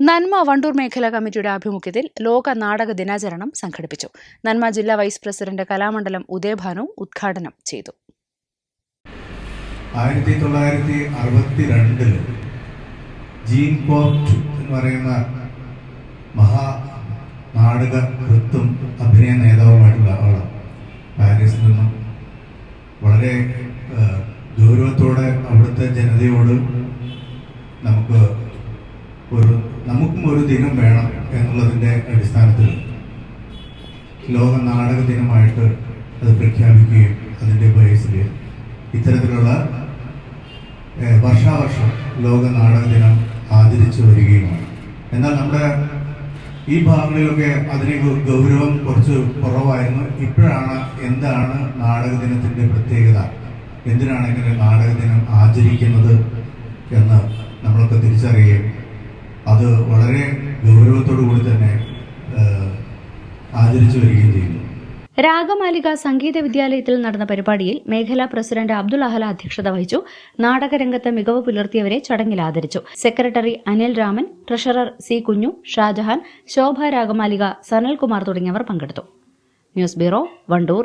നന്മ വണ്ടൂർ മേഖലാ കമ്മിറ്റിയുടെ ആഭിമുഖ്യത്തിൽ ലോക നാടക ദിനാചരണം സംഘടിപ്പിച്ചു. നന്മ ജില്ലാ വൈസ് പ്രസിഡന്റ് കലാമണ്ഡലം ഉദയഭാനു ഉദ്ഘാടനം ചെയ്തു. ആയിരത്തി തൊള്ളായിരത്തി അറുപത്തി രണ്ടിൽ ജീൻ പോർട്ട് എന്ന് പറയുന്ന മഹാ നാടക കൃത്തും അഭിനയ നേതാവുമായിട്ടുള്ള ആളാണ് പാരീസിൽ നിന്നും വളരെ ഗൗരവത്തോടെ അവിടുത്തെ ജനതയോട് നമുക്ക് നമുക്കും ഒരു ദിനം വേണം എന്നുള്ളതിന്റെ അടിസ്ഥാനത്തിൽ ലോക നാടക ദിനമായിട്ട് അത് പ്രഖ്യാപിക്കുകയും അതിന്റെ ബേസിൽ ഇത്തരത്തിലുള്ള വർഷാവർഷം ലോക നാടക ദിനം ആചരിച്ചു വരികയുമാണ്. എന്നാൽ നമ്മുടെ ഈ ഭാഗങ്ങളിലൊക്കെ അതിന് ഗൗരവം കുറച്ച് കുറവായിരുന്നു. ഇപ്പോഴാണ് എന്താണ് നാടക ദിനത്തിന്റെ പ്രത്യേകത? എന്തിനാണ് ഇങ്ങനെ നാടക ദിനം ആചരിക്കുന്നത് എന്ന് നമ്മളൊക്കെ തിരിച്ചറിയുകയും അത് വളരെ ഗൗരവത്തോടു കൂടി തന്നെ ആചരിച്ചു വരികയും ചെയ്യുന്നു രാഗമാലിക സംഗീത വിദ്യാലയത്തിൽ നടന്ന പരിപാടിയിൽ മേഖലാ പ്രസിഡന്റ് അബ്ദുൾ അഹല അധ്യക്ഷത വഹിച്ചു. നാടകരംഗത്ത് മികവ് പുലർത്തിയവരെ ചടങ്ങിൽ ആദരിച്ചു. Secretary Anil Raman treasurer C Kunju Shajahan Shobha Ragamalika Sanalkumar തുടങ്ങിയവർ പങ്കെടുത്തു. News bureau Wandoor.